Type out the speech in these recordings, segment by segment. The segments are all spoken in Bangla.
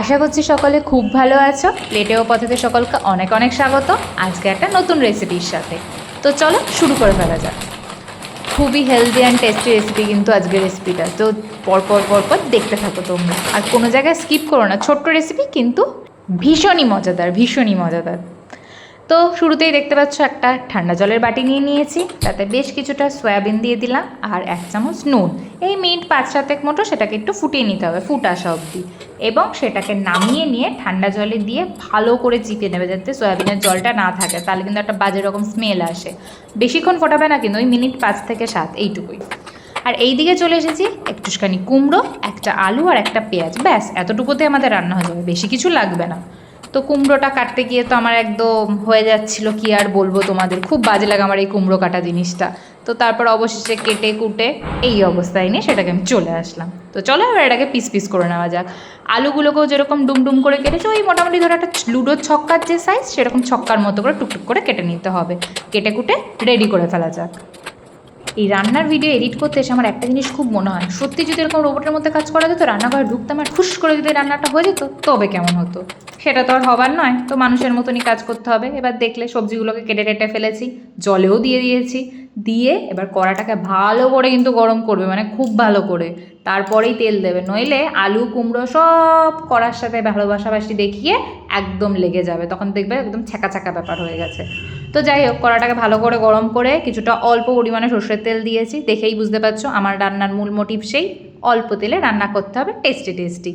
আশা করছি সকলে খুব ভালো আছো। লেটেও পথেতে সকলকে অনেক অনেক স্বাগত। আজকে একটা নতুন রেসিপির সাথে। তো চলো শুরু করে ফেলা যাক। খুবই হেলদি অ্যান্ড টেস্টি রেসিপি কিন্তু আজকের রেসিপিটা তো পরপর পরপর দেখতে থাকো তোমরা। আর কোনো জায়গায় স্কিপ করো না। ছোট্ট রেসিপি কিন্তু ভীষণই মজাদার ভীষণই মজাদার। তো শুরুতেই দেখতে পাচ্ছ একটা ঠান্ডা জলের বাটি নিয়ে নিয়েছি। তাতে বেশ কিছুটা সয়াবিন দিয়ে দিলাম আর এক চামচ নুন। এই মিনিট পাঁচ সাতেক মতো সেটাকে একটু ফুটিয়ে নিতে হবে, ফুট আসা অবধি। এবং সেটাকে নামিয়ে নিয়ে ঠান্ডা জলে দিয়ে ভালো করে চিপে নেবে যাতে সয়াবিনের জলটা না থাকে, তাহলে কিন্তু একটা বাজে রকম স্মেল আসে। বেশিক্ষণ ফোটাবে না কিন্তু ওই মিনিট পাঁচ থেকে সাত, এইটুকুই। আর এই দিকে চলে এসেছি, একটুখানি কুমড়ো, একটা আলু আর একটা পেঁয়াজ। ব্যাস, এতটুকুতে আমাদের রান্না হয়ে যাবে, বেশি কিছু লাগবে না। তো কুমড়োটা কাটতে গিয়ে তো আমার একদম হয়ে যাচ্ছিল, কি আর বলব তোমাদের? খুব বাজে লাগে আমার এই কুমড়ো কাটা জিনিসটা। তো তারপর অবশেষে কেটে কুটে এই অবস্থায় নিয়ে সেটাকে আমি চলে আসলাম। তো চলো এবার এটাকে পিস পিস করে নেওয়া যাক। আলুগুলোকেও যেরকম ডুম ডুম করে কেটেছে, ওই মোটামুটি ধরো একটা লুডোর ছক্কার যে সাইজ সেরকম ছক্কার মতো করে টুকটুক করে কেটে নিতে হবে। কেটে কুটে রেডি করে ফেলা যাক। এই রান্নার ভিডিও এডিট করতে এসে আমার একটা জিনিস খুব মনে হয়। সত্যি যদি এরকম রোবটের মধ্যে কাজ করা যেত, রান্নাঘরে ঢুকতে আমার খুশ করে যদি রান্নাটা হয়ে যেত, তবে কেমন হতো? সেটা তো আর হবার নয়। তো মানুষের মতনই কাজ করতে হবে। এবার দেখলে সবজিগুলোকে কেটে টেটে ফেলেছি, জলেও দিয়ে দিয়েছি। দিয়ে এবার কড়াটাকে ভালো করে কিন্তু গরম করবে মানে খুব ভালো করে। তারপরেই তেল দেবে। নইলে আলু, কুমড়ো সব কড়ার সাথে ভালোবাসাবাসি দেখিয়ে একদম লেগে যাবে। তখন দেখবে একদম ছ্যাঁকা ছ্যাঁকা ব্যাপার হয়ে গেছে। তো যাই হোক কড়াটাকে ভালো করে গরম করে কিছুটা অল্প পরিমাণে সর্ষের তেল দিয়েছি। দেখেই বুঝতে পারছ, আমার রান্নার মূল মোটিভ সেই। অল্প তেলে রান্না করতে হবে টেস্টি টেস্টি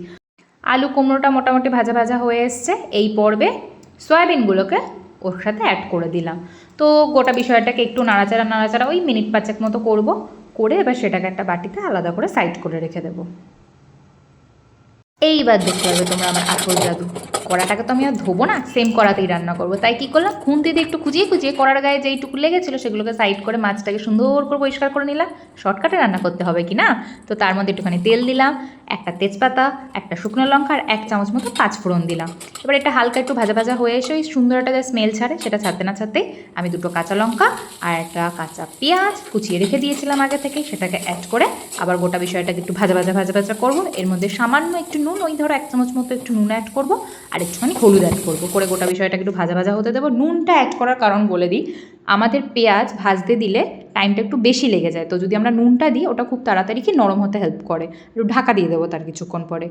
আলু কুমড়োটা মোটামুটি ভাজা ভাজা হয়ে এসছে। এই পর্বে সয়াবিনগুলোকে ওর সাথে অ্যাড করে দিলাম। তো গোটা বিষয়টাকে একটু নাড়াচাড়া নাড়াচাড়া ওই মিনিট পাঁচেক মতো করব। করে এবার সেটাকে একটা বাটিতে আলাদা করে সাইড করে রেখে দেবো। এইবার দেখতে হবে তোমরা আমার আসল জাদু। কড়াটাকে তো আমি আর ধোবো না সেম কড়াতেই রান্না করব। তাই কী করলাম, খুন্তিতে একটু খুঁজিয়ে খুঁজিয়ে কড়ার গায়ে যেইটুকু লেগেছিলো সেগুলোকে সাইড করে মাছটাকে সুন্দর করে পরিষ্কার করে নিলাম। শর্টকাটে রান্না করতে হবে কি না? তো তার মধ্যে একটুখানি তেল দিলাম একটা তেজপাতা, একটা শুকনো লঙ্কা আর এক চামচ মতো পাঁচ ফোড়ন দিলাম। এবার এটা হালকা একটু ভাজা ভাজা হয়ে এসে ওই সুন্দর একটা যে স্মেল ছাড়ে, সেটা ছাড়তে না ছাড়তে আমি দুটো কাঁচা লঙ্কা আর একটা কাঁচা পেঁয়াজ কুচিয়ে রেখে দিয়েছিলাম আগে থেকে, সেটাকে অ্যাড করে আবার গোটা বিষয়টাকে একটু ভাজা ভাজা ভাজা ভাজা করব। এর মধ্যে সামান্য একটু নুন, ওই ধরো এক চামচ মতো একটু নুন অ্যাড করব আর একটুখানি হলুদ অ্যাড করব। করে গোটা বিষয়টাকে একটু ভাজা ভাজা হতে দেবো। নুনটা অ্যাড করার কারণ বলে দিই। আমাদের পেঁয়াজ ভাজতে দিলে টাইমটা একটু বেশি লেগে যায়। তো যদি আমরা নুনটা দিই, ওটা খুব তাড়াতাড়ি কি নরম হতে হেল্প করে। একটু ঢাকা দিয়ে দেবো তার কিছুক্ষণ পরে।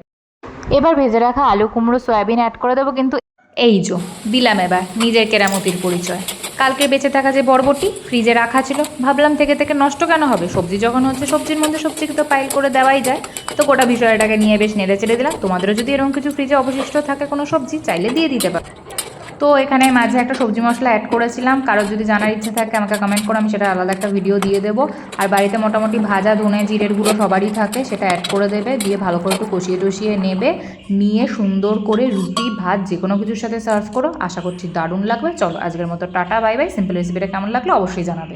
এবার ভেজে রাখা আলু, কুমড়ো, সয়াবিন অ্যাড করে দেবো কিন্তু এই যো, দিলাম এবার নিজের কেরামতির পরিচয়। কালকে বেঁচে থাকা যে বরবটি ফ্রিজে রাখা ছিল, ভাবলাম থেকে থেকে নষ্ট কেন হবে? সবজি যখন হচ্ছে, সবজির মধ্যে সবজিকে তো পাইল করে দেওয়াই যায়। তো গোটা বিষয়টাকে নিয়ে বেশ নেড়ে চেড়ে দিলাম। তোমাদেরও যদি এরকম কিছু ফ্রিজে অবশিষ্ট থাকে কোনো সবজি, চাইলে দিয়ে দিতে পারো। তো এখানে মাঝে একটা সবজি মশলা অ্যাড করেছিলাম। কারোর যদি জানার ইচ্ছে থাকে আমাকে কমেন্ট করে, আমি সেটা আলাদা একটা ভিডিও দিয়ে দেবো। আর বাড়িতে মোটামুটি ভাজা, ধনে, জিরের গুঁড়ো সবারই থাকে, সেটা অ্যাড করে দেবে। দিয়ে ভালো করে একটু কষিয়ে টষিয়ে নেবে, নিয়ে সুন্দর করে রুটি, ভাত, যে কোনো কিছুর সাথে সার্ভ করো। আশা করছি দারুণ লাগবে। চলো আজকের মতো টাটা বাই বাই সিম্পল রেসিপিটা কেমন লাগল অবশ্যই জানাবে।